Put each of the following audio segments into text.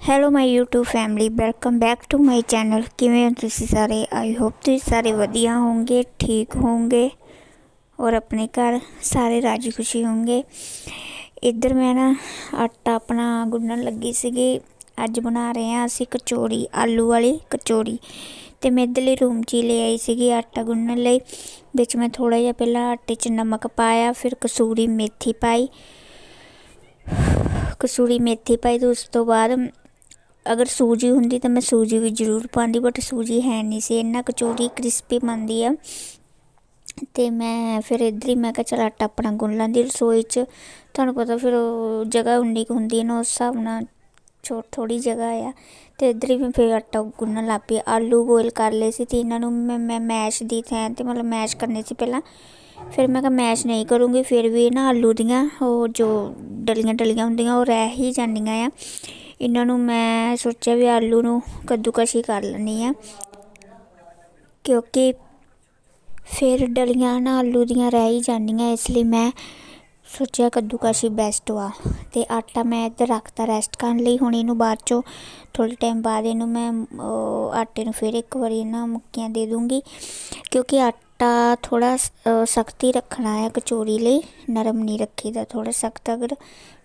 Hello my YouTube family welcome back to my channel ਕਿਵੇਂ ਹੋ ਤੁਸੀਂ ਸਾਰੇ ਆਈ ਹੋਪ ਤੁਸੀਂ ਸਾਰੇ ਵਧੀਆ ਹੋਵੋਗੇ ਠੀਕ ਹੋਵੋਗੇ ਔਰ ਆਪਣੇ ਘਰ ਸਾਰੇ ਰਾਜੀ ਖੁਸ਼ੀ ਹੋਵੋਗੇ ਇੱਧਰ ਮੈਂ ਨਾ ਆਟਾ ਆਪਣਾ ਗੁੰਨਣ ਲੱਗੀ ਸੀਗੀ ਅੱਜ ਬਣਾ ਰਹੇ ਹਾਂ ਅਸੀਂ ਕਚੌੜੀ ਆਲੂ ਵਾਲੀ ਕਚੌੜੀ ਤੇ ਮੈਂ ਇੱਧਰਲੇ ਰੂਮ 'ਚ ਹੀ ਲੈ ਆਈ ਸੀਗੀ ਆਟਾ ਗੁੰਨਣ ਲਈ ਵਿੱਚ ਮੈਂ ਥੋੜਾ ਜਿਹਾ ਪਹਿਲਾਂ ਆਟੇ 'ਚ ਨਮਕ ਪਾਇਆ ਫਿਰ ਕਸੂਰੀ ਮੇਥੀ ਪਾਈ ਕਸੂਰੀ ਮੇਥੀ ਪਾਈ ਤੇ ਉਸ ਤੋਂ ਬਾਅਦ ਅਗਰ ਸੂਜੀ ਹੁੰਦੀ ਤਾਂ ਮੈਂ ਸੂਜੀ ਵੀ ਜ਼ਰੂਰ ਪਾਉਂਦੀ ਬਟ ਸੂਜੀ ਹੈ ਨਹੀਂ ਸੀ, ਇੰਨਾ ਕਚੋਰੀ ਕ੍ਰਿਸਪੀ ਬਣਦੀ ਆ। ਤੇ ਮੈਂ ਫਿਰ ਇੱਧਰ ਹੀ ਮੈਂ ਕਿਹਾ ਚਲ ਆਟਾ ਆਪਣਾ ਗੁੰਨ ਲਾਂਦੀ, ਰਸੋਈ 'ਚ ਤੁਹਾਨੂੰ ਪਤਾ ਫਿਰ ਉਹ ਜਗ੍ਹਾ ਉਨੀ ਕੁ ਹੁੰਦੀ ਹੈ ਨਾ, ਉਸ ਹਿਸਾਬ ਨਾਲ ਛੋਟ ਥੋੜੀ ਜਗ੍ਹਾ ਆ। ਤੇ ਇੱਧਰ ਹੀ ਮੈਂ ਫਿਰ ਆਟਾ ਗੁੰਨਣ ਲੱਗ ਪਈ, ਆਲੂ ਬੋਇਲ ਕਰ ਲਏ ਸੀ ਤੇ ਇਹਨਾਂ ਨੂੰ ਮੈਂ ਮੈਂ ਮੈਸ਼ ਦੀ ਥੈਂ ਤੇ ਮਤਲਬ ਮੈਸ਼ ਕਰਨੇ ਸੀ ਪਹਿਲਾਂ। ਫਿਰ ਮੈਂ ਕਿਹਾ ਮੈਸ਼ ਨਹੀਂ ਕਰੂੰਗੀ, ਫਿਰ ਵੀ ਨਾ ਆਲੂ ਦੀਆਂ, ਉਹ ਜੋ ਡਲੀਆਂ ਡਲੀਆਂ ਹੁੰਦੀਆਂ, ਉਹ ਰਹਿ ਹੀ ਜਾਂਦੀਆਂ ਆ। ਇਹਨਾਂ ਨੂੰ ਮੈਂ ਸੋਚਿਆ ਵੀ ਆਲੂ ਨੂੰ ਕੱਦੂਕਸ਼ੀ ਕਰ ਲੈਣੀ ਆ ਕਿਉਂਕਿ ਫਿਰ ਡਲੀਆਂ ਨਾ ਆਲੂ ਦੀਆਂ ਰਹਿ ਹੀ ਜਾਂਦੀਆਂ, ਇਸ ਲਈ ਮੈਂ ਸੋਚਿਆ ਕੱਦੂਕਸ਼ੀ ਬੈਸਟ ਵਾ ਅਤੇ ਆਟਾ ਮੈਂ ਇੱਧਰ ਰੱਖਤਾ ਰੈਸਟ ਕਰਨ ਲਈ। ਹੁਣ ਇਹਨੂੰ ਬਾਅਦ ਚੋਂ ਥੋੜ੍ਹੇ ਟਾਈਮ ਬਾਅਦ ਇਹਨੂੰ ਮੈਂ ਆਟੇ ਨੂੰ ਫਿਰ ਇੱਕ ਵਾਰੀ ਨਾ ਮੁੱਕੀਆਂ ਦੇ ਦੂੰਗੀ। ਕਿਉਂਕਿ ਆਟਾ ਥੋੜਾ ਸਖਤੀ ਰੱਖਣਾ ਹੈ ਕਚੋਰੀ ਲਈ, ਨਰਮ ਨਹੀਂ ਰੱਖੀਦਾ, ਥੋੜ੍ਹਾ ਸਖਤ ਅਗਰ।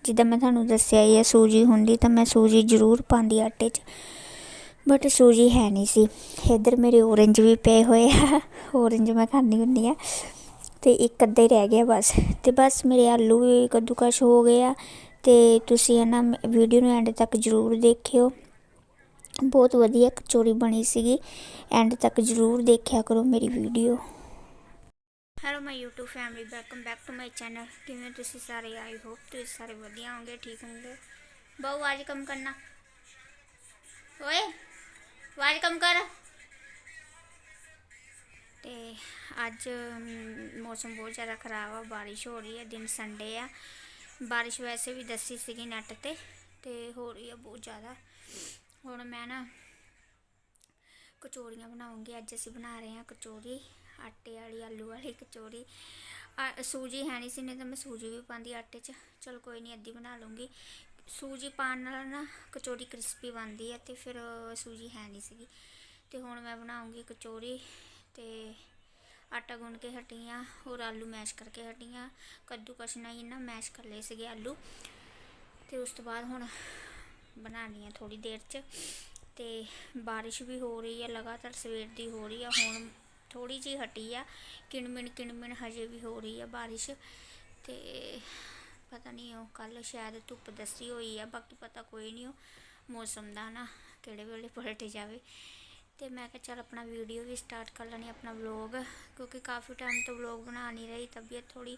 ਜਿੱਦਾਂ ਮੈਂ ਤੁਹਾਨੂੰ ਦੱਸਿਆ ਹੀ ਹੈ ਸੂਜੀ ਹੁੰਦੀ ਤਾਂ ਮੈਂ ਸੂਜੀ ਜ਼ਰੂਰ ਪਾਉਂਦੀ ਆਟੇ 'ਚ। ਬਟ ਸੂਜੀ ਹੈ ਨਹੀਂ ਸੀ। ਇੱਧਰ ਮੇਰੇ ਔਰੰਜ ਵੀ ਪਏ ਹੋਏ ਆ। ਔਰੰਜ ਮੈਂ ਖਾਂਦੀ ਹੁੰਦੀ ਆ। ਤੇ ਇੱਕ ਅੱਧਾ ਹੀ ਰਹਿ ਗਿਆ ਬਸ। ਤੇ ਬਸ ਮੇਰੇ ਆਲੂ ਵੀ ਕੱਦੂਕਸ਼ ਹੋ ਗਏ ਆ ਤੇ ਤੁਸੀਂ ਇਹਨਾਂ ਨਾ ਵੀਡੀਓ ਨੂੰ ਐਂਡ ਤੱਕ ਜ਼ਰੂਰ ਦੇਖਿਓ। ਬਹੁਤ ਵਧੀਆ ਕਚੋਰੀ ਬਣੀ ਸੀਗੀ। ਐਂਡ ਤੱਕ ਜ਼ਰੂਰ ਦੇਖਿਆ ਕਰੋ ਮੇਰੀ video. Hello my YouTube family welcome back to my channel ਕਿਵੇਂ ਤੁਸੀਂ ਸਾਰੇ? ਆਈ ਹੋਪ ਤੁਸੀਂ ਸਾਰੇ ਵਧੀਆ ਹੋਗੇ ਠੀਕ ਹੋਗੇ ਬਹੁ ਅੱਜ ਕੰਮ ਕਰਨਾ। ਓਏ, ਆਵਾਜ਼ ਕੰਮ ਕਰ। ਤੇ ਅੱਜ ਮੌਸਮ ਬਹੁਤ ਜ਼ਿਆਦਾ ਖਰਾਬ ਆ, ਬਾਰਿਸ਼ ਹੋ ਰਹੀ ਹੈ ਦਿਨ ਸੰਡੇ ਆ। ਬਾਰਿਸ਼ ਵੈਸੇ ਵੀ ਦੱਸੀ ਸੀਗੀ ਨੈਟ ਤੇ ਤੇ ਹੋ ਰਹੀ ਆ ਬਹੁਤ ਜ਼ਿਆਦਾ। ਹੁਣ ਮੈਂ ਨਾ ਕਚੋਰੀਆਂ ਬਣਾਉਂਗੀ, ਅੱਜ ਅਸੀਂ ਬਣਾ ਰਹੇ ਹਾਂ ਕਚੋਰੀ ਆਟੇ ਵਾਲੀ, ਆਲੂ ਵਾਲੀ ਕਚੌਰੀ ਆ- ਸੂਜੀ ਹੈ ਨਹੀਂ ਸੀ, ਨਹੀਂ ਤਾਂ ਮੈਂ ਸੂਜੀ ਵੀ ਪਾਉਂਦੀ ਆਟੇ 'ਚ। ਚਲ ਕੋਈ ਨਹੀਂ, ਅੱਧੀ ਬਣਾ ਲੂੰਗੀ ਸੂਜੀ ਪਾਉਣ ਨਾਲ ਨਾ ਕਚੋਰੀ ਕ੍ਰਿਸਪੀ ਬਣਦੀ ਹੈ ਤੇ ਫਿਰ ਸੂਜੀ ਹੈ ਨਹੀਂ ਸੀਗੀ। ਤੇ ਹੁਣ ਮੈਂ ਬਣਾਉਂਗੀ ਕਚੌਰੀ ਤੇ ਆਟਾ ਗੁੰਨ ਕੇ ਹਟੀ ਹਾਂ ਹੋਰ ਆਲੂ ਮੈਸ਼ ਕਰਕੇ ਹਟੀ ਹਾਂ ਕੱਦੂਕਸ਼ ਨਾਲ ਹੀ ਨਾ ਮੈਸ਼ ਕਰ ਲਏ ਸੀਗੇ ਆਲੂ। ਤੇ ਉਸ ਤੋਂ ਬਾਅਦ ਹੁਣ ਬਣਾਉਣੀ ਆ ਥੋੜੀ ਦੇਰ 'ਚ। ਤੇ ਬਾਰਿਸ਼ ਵੀ ਹੋ ਰਹੀ ਹੈ ਲਗਾਤਾਰ ਸਵੇਰ ਦੀ ਹੋ ਰਹੀ ਆ। ਹੁਣ ਥੋੜੀ ਜਿਹੀ ਹਟੀ ਆ, ਕਿਣਮਿਣ ਕਿਣਮਿਣ ਹਜੇ ਵੀ ਹੋ ਰਹੀ ਆ ਬਾਰਿਸ਼। ਤੇ ਪਤਾ ਨਹੀਂ ਉਹ ਕੱਲ ਸ਼ਾਇਦ ਧੁੱਪ ਦੱਸੀ ਹੋਈ ਆ, ਬਾਕੀ ਪਤਾ ਕੋਈ ਨਹੀਂ ਉਹ ਮੌਸਮ ਦਾ ਨਾ, ਕਿਹੜੇ ਵੇਲੇ ਪਲਟ ਜਾਵੇ। ਤੇ ਮੈਂ ਕਿਹਾ ਚੱਲ ਆਪਣਾ ਵੀਡੀਓ ਵੀ ਸਟਾਰਟ ਕਰ ਲੈਣੀ ਆਪਣਾ ਵਲੌਗ ਕਿਉਂਕਿ ਕਾਫੀ ਟਾਈਮ ਤੋਂ ਵਲੌਗ ਬਣਾ ਨਹੀਂ ਰਹੀ, ਤਬੀਅਤ ਥੋੜੀ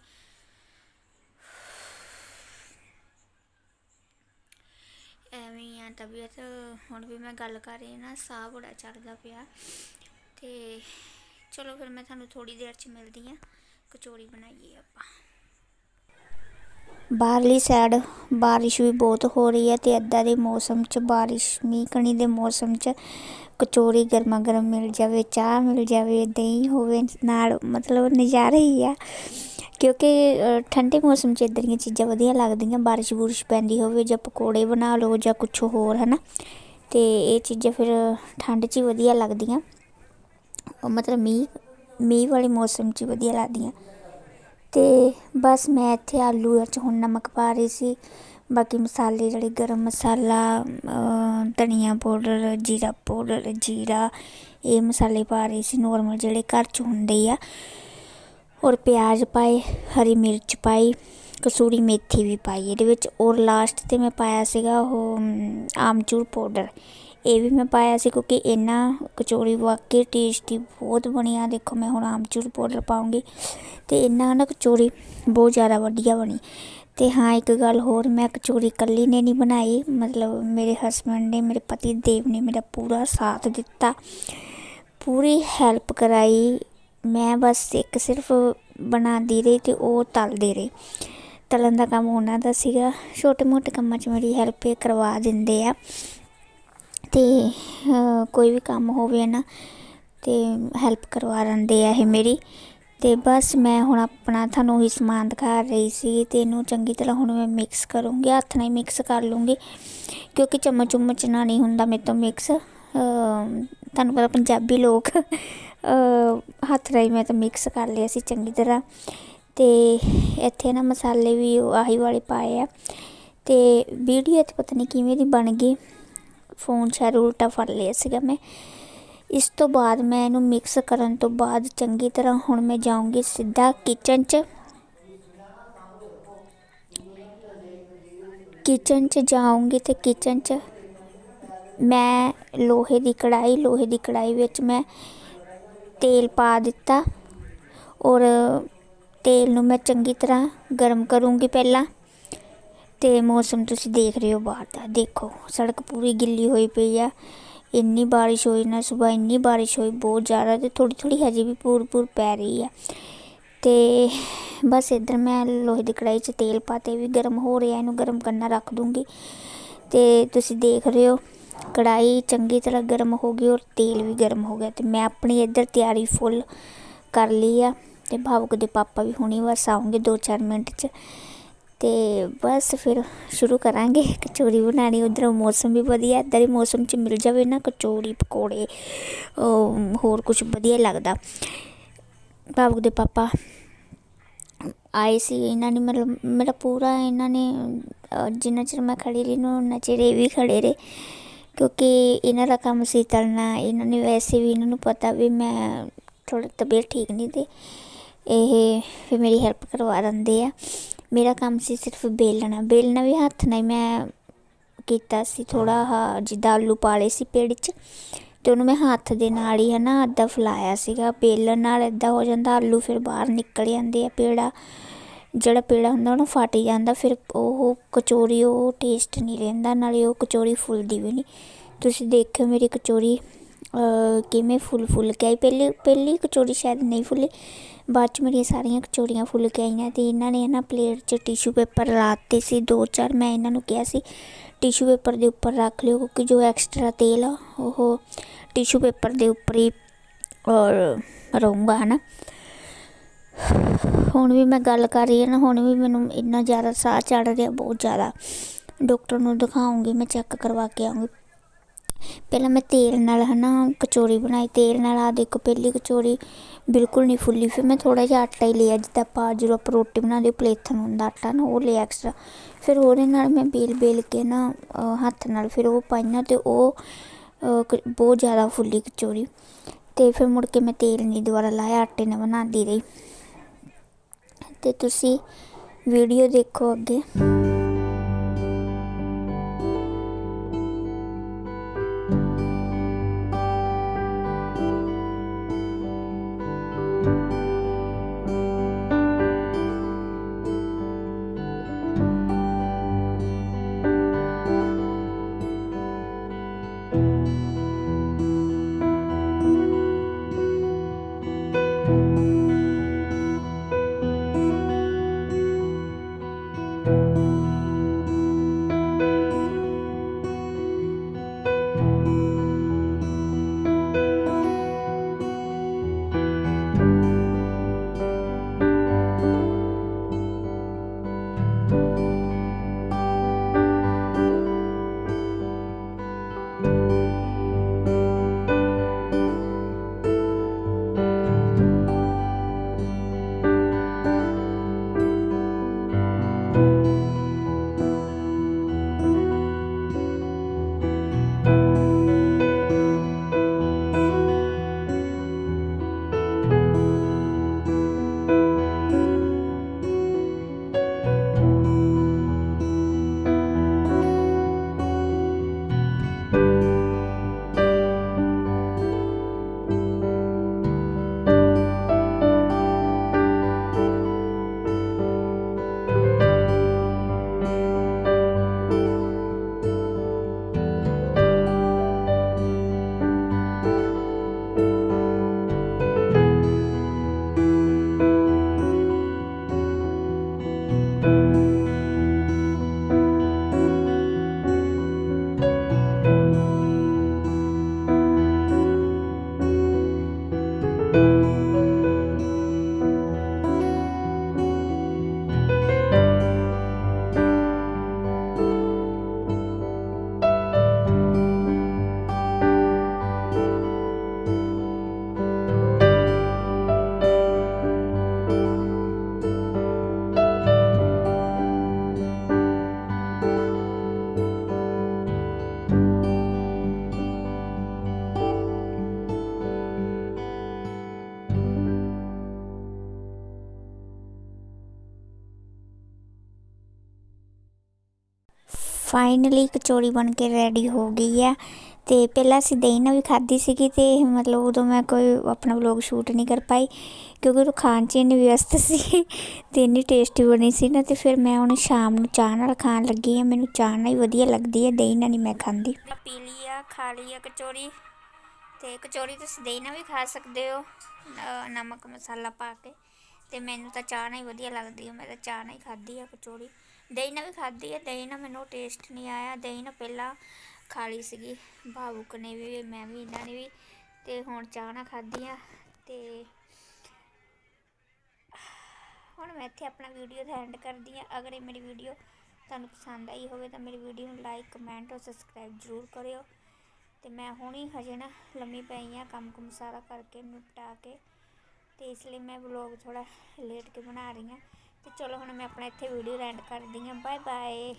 ਐਵੇਂ ਆ ਤਬੀਅਤ। ਹੁਣ ਵੀ ਮੈਂ ਗੱਲ ਕਰ ਰਹੀ ਨਾ, ਸਾਹ ਬੜਾ ਚੜਦਾ ਪਿਆ। ਤੇ ਚਲੋ ਫਿਰ ਮੈਂ ਤੁਹਾਨੂੰ ਥੋੜੀ ਦੇਰ ਚ ਮਿਲਦੀ ਆ ਕਚੋਰੀ ਬਣਾਈਏ ਆਪਾਂ। ਬਾਹਰਲੀ ਸਾਈਡ ਬਾਰਿਸ਼ ਵੀ ਬਹੁਤ ਹੋ ਰਹੀ ਹੈ ਅਤੇ ਇੱਦਾਂ ਦੇ ਮੌਸਮ 'ਚ ਬਾਰਿਸ਼, ਮੀਂਹ ਕਣੀ ਦੇ ਮੌਸਮ 'ਚ ਕਚੌਰੀ ਗਰਮਾ ਗਰਮ ਮਿਲ ਜਾਵੇ, ਚਾਹ ਮਿਲ ਜਾਵੇ, ਦਹੀਂ ਹੋਵੇ, ਨਾਲ ਮਤਲਬ ਨਜ਼ਾਰਾ ਹੀ ਆ। ਕਿਉਂਕਿ ਠੰਡੇ ਮੌਸਮ 'ਚ ਇੱਦਾਂ ਦੀਆਂ ਚੀਜ਼ਾਂ ਵਧੀਆ ਲੱਗਦੀਆਂ, ਬਾਰਿਸ਼ ਬੁਰਿਸ਼ ਪੈਂਦੀ ਹੋਵੇ ਜਾਂ ਪਕੌੜੇ ਬਣਾ ਲਓ ਜਾਂ ਕੁਝ ਹੋਰ ਹੈ ਨਾ ਅਤੇ ਇਹ ਚੀਜ਼ਾਂ ਫਿਰ ਠੰਡ 'ਚ ਹੀ ਵਧੀਆ ਲੱਗਦੀਆਂ। ਮਤਲਬ ਮੀਂਹ ਮੀਂਹ ਵਾਲੇ ਮੌਸਮ 'ਚ ਹੀ ਵਧੀਆ ਲੱਗਦੀਆਂ। ਅਤੇ ਬਸ ਮੈਂ ਇੱਥੇ ਆਲੂ 'ਚ ਹੁਣ ਨਮਕ ਪਾ ਰਹੀ ਸੀ। ਬਾਕੀ ਮਸਾਲੇ ਜਿਹੜੇ ਗਰਮ ਮਸਾਲਾ ਧਨੀਆ ਪਾਊਡਰ, ਜੀਰਾ ਪਾਊਡਰ, ਜੀਰਾ, ਇਹ ਮਸਾਲੇ ਪਾ ਰਹੀ ਸੀ ਨੋਰਮਲ ਜਿਹੜੇ ਘਰ 'ਚ ਹੁੰਦੇ ਆ। ਔਰ ਪਿਆਜ਼ ਪਾਏ, ਹਰੀ ਮਿਰਚ ਪਾਈ, ਕਸੂਰੀ ਮੇਥੀ ਵੀ ਪਾਈ। ਇਹਦੇ ਵਿੱਚ ਔਰ ਲਾਸਟ ਤੇ ਮੈਂ ਪਾਇਆ ਸੀਗਾ ਉਹ ਆਮਚੂਰ ਪਾਊਡਰ। ਇਹ ਵੀ ਮੈਂ ਪਾਇਆ ਸੀ ਕਿਉਂਕਿ ਇਹਨਾਂ ਕਚੌਰੀ ਵਾਕਈ ਟੇਸਟੀ ਬਹੁਤ ਬਣੀ ਆ ਦੇਖੋ, ਮੈਂ ਹੁਣ ਆਮਚੂਰ ਪਾਊਡਰ ਪਾਉਂਗੀ ਤੇ ਇਹਨਾਂ ਨਾਲ ਕਚੌਰੀ ਬਹੁਤ ਜ਼ਿਆਦਾ ਵਧੀਆ ਬਣੀ। ਤੇ ਹਾਂ, ਇੱਕ ਗੱਲ ਹੋਰ, ਮੈਂ ਕਚੌਰੀ ਇਕੱਲੀ ਨੇ ਨਹੀਂ ਬਣਾਈ। ਮਤਲਬ ਮੇਰੇ ਹਸਬੰਡ ਨੇ, ਮੇਰੇ ਪਤੀ ਦੇਵ ਨੇ ਮੇਰਾ ਪੂਰਾ ਸਾਥ ਦਿੱਤਾ। ਪੂਰੀ ਹੈਲਪ ਕਰਾਈ। ਮੈਂ ਬਸ ਇੱਕ ਸਿਰਫ ਬਣਾਉਂਦੀ ਰਹੀ ਤੇ ਉਹ ਤਲਦੇ ਰਹੇ। ਤਲਣ ਦਾ ਕੰਮ ਉਹਨਾਂ ਦਾ ਸੀਗਾ। ਛੋਟੇ ਮੋਟੇ ਕੰਮਾਂ 'ਚ ਮੇਰੀ ਹੈਲਪ ਕਰਵਾ ਦਿੰਦੇ ਆ। ਤੇ ਕੋਈ ਵੀ ਕੰਮ ਹੋਵੇ ਨਾ, ਤੇ ਹੈਲਪ ਕਰਵਾ ਦਿੰਦੇ ਆ ਇਹ ਮੇਰੀ। ਤੇ ਬਸ ਮੈਂ ਹੁਣ ਆਪਣਾ ਤੁਹਾਨੂੰ ਹੀ ਸਮਾਨ ਦਿਖਾ ਰਹੀ ਸੀ, ਤੇ ਇਹਨੂੰ ਚੰਗੀ ਤਰ੍ਹਾਂ ਹੁਣ ਮੈਂ ਮਿਕਸ ਕਰੂੰਗੀ, ਹੱਥ ਨਾਲ ਹੀ ਮਿਕਸ ਕਰ ਲੂੰਗੀ। ਕਿਉਂਕਿ ਚਮਚ ਚੁੰਮਚ ਨਾਲ ਨਹੀਂ ਹੁੰਦਾ ਮੇਰੇ ਤੋਂ ਮਿਕਸ ਤੁਹਾਨੂੰ ਪਤਾ ਪੰਜਾਬੀ ਲੋਕ ਹੱਥ ਨਾਲ ਹੀ ਮੈਂ ਤਾਂ ਮਿਕਸ ਕਰ ਲਿਆ ਸੀ ਚੰਗੀ ਤਰ੍ਹਾਂ। ਤੇ ਇੱਥੇ ਨਾ ਮਸਾਲੇ ਵੀ ਆਹੀ ਵਾਲੇ ਪਾਏ ਆ। ਤੇ ਵੀਡੀਓ ਤੇ ਪਤਾ ਨਹੀਂ ਕਿਵੇਂ ਦੀ ਬਣ ਗਈ। ਫੋਨ ਸ਼ਾਇਦ ਉਲਟਾ ਫੜ ਲਿਆ ਸੀਗਾ ਮੈਂ। ਇਸ ਤੋਂ ਬਾਅਦ ਮੈਂ ਇਹਨੂੰ ਮਿਕਸ ਕਰਨ ਤੋਂ ਬਾਅਦ ਚੰਗੀ ਤਰ੍ਹਾਂ ਹੁਣ ਮੈਂ ਜਾਊਂਗੀ ਸਿੱਧਾ ਕਿਚਨ 'ਚ। ਕਿਚਨ 'ਚ ਜਾਊਂਗੀ ਤੇ ਕਿਚਨ 'ਚ ਮੈਂ ਲੋਹੇ ਦੀ ਕੜਾਈ ਲੋਹੇ ਦੀ ਕੜਾਈ ਵਿੱਚ ਮੈਂ ਤੇਲ ਪਾ ਦਿੱਤਾ ਔਰ ਤੇਲ ਨੂੰ ਮੈਂ ਚੰਗੀ ਤਰ੍ਹਾਂ ਗਰਮ ਕਰੂੰਗੀ ਪਹਿਲਾਂ। ਤੇ ਮੌਸਮ ਤੁਸੀਂ ਦੇਖ ਰਹੇ ਹੋ ਬਾਹਰ ਦਾ। ਦੇਖੋ, ਸੜਕ ਪੂਰੀ ਗਿੱਲੀ ਹੋਈ ਪਈ ਆ। ਇੰਨੀ ਬਾਰਿਸ਼ ਹੋਈ ਨਾ, ਸਵੇਰ ਇੰਨੀ ਬਾਰਿਸ਼ ਹੋਈ, ਬਹੁਤ ਜ਼ਿਆਦਾ ਤੇ ਥੋੜੀ ਥੋੜੀ ਹਜੇ ਵੀ ਪੂਰ ਪੂਰ ਪੈ ਰਹੀ ਆ। ਤੇ ਬਸ ਇੱਧਰ ਮੈਂ ਲੋਹੇ ਦੀ ਕੜਾਈ 'ਚ ਤੇਲ ਪਾ ਤੇ ਵੀ ਗਰਮ ਹੋ ਰਿਹਾ, ਇਹਨੂੰ ਗਰਮ ਕਰਨਾ ਰੱਖ ਦੂੰਗੀ। ਤੇ ਤੁਸੀਂ ਦੇਖ ਰਹੇ ਹੋ ਕੜਾਈ ਚੰਗੀ ਤਰ੍ਹਾਂ ਗਰਮ ਹੋ ਗਈ ਔਰ ਤੇਲ ਵੀ ਗਰਮ ਹੋ ਗਿਆ ਤੇ ਮੈਂ ਆਪਣੀ ਇੱਧਰ ਤਿਆਰੀ ਫੁੱਲ ਕਰ ਲਈ ਆ ਤੇ ਭਾਵੁਕ ਦੇ ਪਾਪਾ ਵੀ ਹੁਣੀ ਬਸ ਆਉਂਗੇ 2-4 ਮਿੰਟ 'ਚ। ਤੇ ਬਸ ਫਿਰ ਸ਼ੁਰੂ ਕਰਾਂਗੇ ਕਚੋਰੀ ਬਣਾਣੀ ਉਧਰ ਮੌਸਮ ਵੀ ਵਧੀਆ, ਇੱਧਰ ਦੇ ਮੌਸਮ 'ਚ ਮਿਲ ਜਾਵੇ ਨਾ ਕਚੋਰੀ, ਪਕੌੜੇ ਹੋਰ ਕੁਝ ਵਧੀਆ ਲੱਗਦਾ। ਭਾਵੁਕ ਦੇ ਪਾਪਾ ਆਏ ਸੀ, ਇਹਨਾਂ ਨੇ ਮਤਲਬ, ਮੇਰਾ ਪੂਰਾ ਇਹਨਾਂ ਨੇ ਜਿੰਨਾ ਚਿਰ ਮੈਂ ਖੜੀ ਰਹੀ ਨੂੰ, ਉਹਨਾਂ ਚਿਰ ਇਹ ਵੀ ਖੜੇ ਰਹੇ। ਕਿਉਂਕਿ ਇਹਨਾਂ ਦਾ ਕੰਮ ਸੀ ਤਲਣਾ ਇਹਨਾਂ ਨੇ ਵੈਸੇ ਵੀ ਇਹਨਾਂ ਨੂੰ ਪਤਾ ਵੀ ਮੈਂ ਥੋੜਾ ਤਬੀਅਤ ਠੀਕ ਨਹੀਂ ਤੇ ਇਹ ਫਿਰ ਮੇਰੀ ਹੈਲਪ ਕਰਵਾ ਦਿੰਦੇ ਆ। ਮੇਰਾ ਕੰਮ ਸੀ ਸਿਰਫ ਬੇਲਣਾ। ਬੇਲਣਾ ਵੀ ਹੱਥ ਨਾਲ ਹੀ ਮੈਂ ਕੀਤਾ ਸੀ। ਥੋੜਾ ਜਿੱਦਾਂ ਆਲੂ ਪਾਲੇ ਸੀ ਪੇੜ 'ਚ ਤੇ ਉਹਨੂੰ ਮੈਂ ਹੱਥ ਦੇ ਨਾਲ ਹੀ ਹਨਾ ਅੱਧਾ ਫਲਾਇਆ ਸੀਗਾ। ਬੇਲਣ ਨਾਲ ਇਦਾਂ ਹੋ ਜਾਂਦਾ ਆਲੂ ਫਿਰ ਬਾਹਰ ਨਿਕਲ ਜਾਂਦੇ ਆ ਪੇੜਾ। ਜਿਹੜਾ ਪੇੜਾ ਹੁੰਦਾ ਉਹਨੂੰ ਫਟ ਜਾਂਦਾ ਫਿਰ ਉਹ ਕਚੋਰੀ ਉਹ ਟੇਸਟ ਨਹੀਂ ਰਹਿੰਦਾ ਨਾਲੇ ਉਹ ਕਚੋਰੀ ਫੁੱਲਦੀ ਵੀ ਨਹੀਂ। ਤੁਸੀਂ ਦੇਖਿਓ ਮੇਰੀ ਕਚੋਰੀ ਕਿਵੇਂ ਫੁੱਲ ਫੁੱਲ ਕੇ ਆਈ। ਪਹਿਲੀ ਪਹਿਲੀ ਕਚੋਰੀ ਸ਼ਾਇਦ ਨਹੀਂ ਫੁੱਲੀ। ਬਾਅਦ ਚ ਮੇਰੀਆਂ ਸਾਰੀਆਂ ਕਚੋਰੀਆਂ ਫੁੱਲ ਕੇ ਆਈਆਂ ਅਤੇ ਇਹਨਾਂ ਨੇ ਨਾ ਪਲੇਟ 'ਚ ਟਿਸ਼ੂ ਪੇਪਰ ਲਾਤੇ ਸੀ। ਦੋ, ਚਾਰ ਮੈਂ ਇਹਨਾਂ ਨੂੰ ਕਿਹਾ ਸੀ ਟਿਸ਼ੂ ਪੇਪਰ ਦੇ ਉੱਪਰ ਰੱਖ ਲਿਓ ਕਿਉਂਕਿ ਜੋ ਐਕਸਟਰਾ ਤੇਲ ਆ, ਉਹ ਟਿਸ਼ੂ ਪੇਪਰ ਦੇ ਉੱਪਰ ਹੀ, ਔਰ ਰਹੂੰਗਾ, ਹਨਾ। ਹੁਣ ਵੀ ਮੈਂ ਗੱਲ ਕਰ ਰਹੀ ਹਾਂ ਨਾ, ਹੁਣ ਵੀ ਮੈਨੂੰ ਇੰਨਾ ਜ਼ਿਆਦਾ ਸਾਹ ਚੜ ਰਿਹਾ, ਬਹੁਤ ਜ਼ਿਆਦਾ। ਡਾਕਟਰ ਨੂੰ ਦਿਖਾਉਂਗੀ, ਮੈਂ ਚੈੱਕ ਕਰਵਾ ਕੇ ਆਉਂਗੀ। ਪਹਿਲਾਂ ਮੈਂ ਤੇਲ ਨਾਲ ਹੈ ਨਾ ਕਚੋਰੀ ਬਣਾਈ, ਤੇਲ ਨਾਲ ਆ ਦੇਖੋ ਪਹਿਲੀ ਕਚੋਰੀ ਬਿਲਕੁਲ ਨਹੀਂ ਫੁੱਲੀ, ਫਿਰ ਮੈਂ ਥੋੜ੍ਹਾ ਜਿਹਾ ਆਟਾ ਹੀ ਲਿਆ, ਜਿੱਦਾਂ ਆਪਾਂ ਜਦੋਂ ਆਪਾਂ ਰੋਟੀ ਬਣਾਉਂਦੇ ਪਲੇਥਨ ਹੁੰਦਾ ਆਟਾ ਨਾ, ਉਹ ਲਿਆ ਐਕਸਟਰਾ ਫਿਰ ਉਹਦੇ ਨਾਲ ਮੈਂ ਬੇਲ ਬੇਲ ਕੇ ਨਾ ਹੱਥ ਨਾਲ ਫਿਰ ਉਹ ਪਾਈਆਂ ਤੇ ਉਹ ਕ- ਬਹੁਤ ਜ਼ਿਆਦਾ ਫੁੱਲੀ ਕਚੋਰੀ ਤੇ ਫਿਰ ਮੁੜ ਕੇ ਮੈਂ ਤੇਲ ਨਹੀਂ ਦੁਬਾਰਾ ਲਾਇਆ, ਆਟੇ ਨਾਲ ਬਣਾਉਂਦੀ ਰਹੀ। ਤੇ ਤੁਸੀਂ ਵੀਡੀਓ ਦੇਖੋ ਅੱਗੇ। ਫਾਈਨਲੀ ਕਚੌਰੀ ਬਣ ਕੇ ਰੈਡੀ ਹੋ ਗਈ ਆ। ਤੇ ਪਹਿਲਾਂ ਅਸੀਂ ਦਹੀਂ ਨਾਲ ਵੀ ਖਾਧੀ ਸੀਗੀ ਤੇ ਮਤਲਬ ਉਦੋਂ ਮੈਂ ਕੋਈ ਆਪਣਾ ਵਲੋਗ ਸ਼ੂਟ ਨਹੀਂ ਕਰ ਪਾਈ, ਕਿਉਂਕਿ ਉਹ ਖਾਣ 'ਚ ਇੰਨੀ ਵਿਅਸਤ ਸੀ ਤੇ ਇੰਨੀ ਟੇਸਟੀ ਬਣੀ ਸੀ ਨਾ, ਤੇ ਫਿਰ ਮੈਂ ਹੁਣ ਸ਼ਾਮ ਨੂੰ ਚਾਹ ਨਾਲ ਖਾਣ ਲੱਗੀ ਆ। ਮੈਨੂੰ ਚਾਹ ਨਾਲ ਹੀ ਵਧੀਆ ਲੱਗਦੀ ਹੈ ਦਹੀਂ ਨਾਲ ਨਹੀਂ ਮੈਂ ਖਾਂਦੀ। ਪੀ ਲਈ ਆ, ਖਾ ਲਈ ਆ ਕਚੌਰੀ। ਤੇ ਕਚੌਰੀ ਤੁਸੀਂ ਦਹੀਂ ਨਾਲ ਵੀ ਖਾ ਸਕਦੇ ਹੋ ਨਮਕ ਮਸਾਲਾ ਪਾ ਕੇ। ਤੇ ਮੈਨੂੰ ਤਾਂ ਚਾਹ ਨਾਲ ਹੀ ਵਧੀਆ ਲੱਗਦੀ ਹੈ ਮੈਂ ਤਾਂ ਚਾਹ ਨਾਲ ਹੀ ਖਾਧੀ ਆ ਕਚੌਰੀ। ਦਹੀਂ ਨਾਲ ਵੀ ਖਾਧੀ ਹੈ, ਦਹੀਂ ਨਾਲ ਮੈਨੂੰ ਟੇਸਟ ਨਹੀਂ ਆਇਆ, ਦਹੀਂ ਨਾਲ ਪਹਿਲਾਂ ਖਾ ਲਈ ਸੀਗੀ, ਭਾਵੁਕ ਨੇ ਵੀ, ਮੈਂ ਵੀ, ਇਹਨਾਂ ਨੇ ਵੀ, ਤੇ ਹੁਣ ਚਾਹ ਨਾਲ ਖਾਧੀ ਆ, ਤੇ ਹੁਣ ਮੈਂ ਇੱਥੇ ਆਪਣਾ ਵੀਡੀਓ ਦਾ ਐਂਡ ਕਰਦੀ ਆ, ਅਗਰ ਇਹ ਮੇਰੀ ਵੀਡੀਓ ਤੁਹਾਨੂੰ ਪਸੰਦ ਆਈ ਹੋਵੇ ਤਾਂ ਮੇਰੀ ਵੀਡੀਓ ਨੂੰ ਲਾਈਕ ਕਮੈਂਟ ਔਰ ਸਬਸਕ੍ਰਾਈਬ ਜ਼ਰੂਰ ਕਰਿਓ, ਤੇ ਮੈਂ ਹੁਣੀ ਹਜੇ ਨਾ ਲੰਮੀ ਪਈ ਆ ਕੰਮ ਕੁਮ ਸਾਰਾ ਕਰਕੇ ਨਿਪਟਾ ਕੇ, ਤੇ ਇਸ ਲਈ ਮੈਂ ਵਲੌਗ ਥੋੜਾ ਲੇਟ ਕੇ ਬਣਾ ਰਹੀ ਹਾਂ ਤੇ ਚਲੋ ਹੁਣ ਮੈਂ ਆਪਣਾ ਇੱਥੇ ਵੀਡੀਓ ਐਂਡ ਕਰਦੀ ਹਾਂ। Bye bye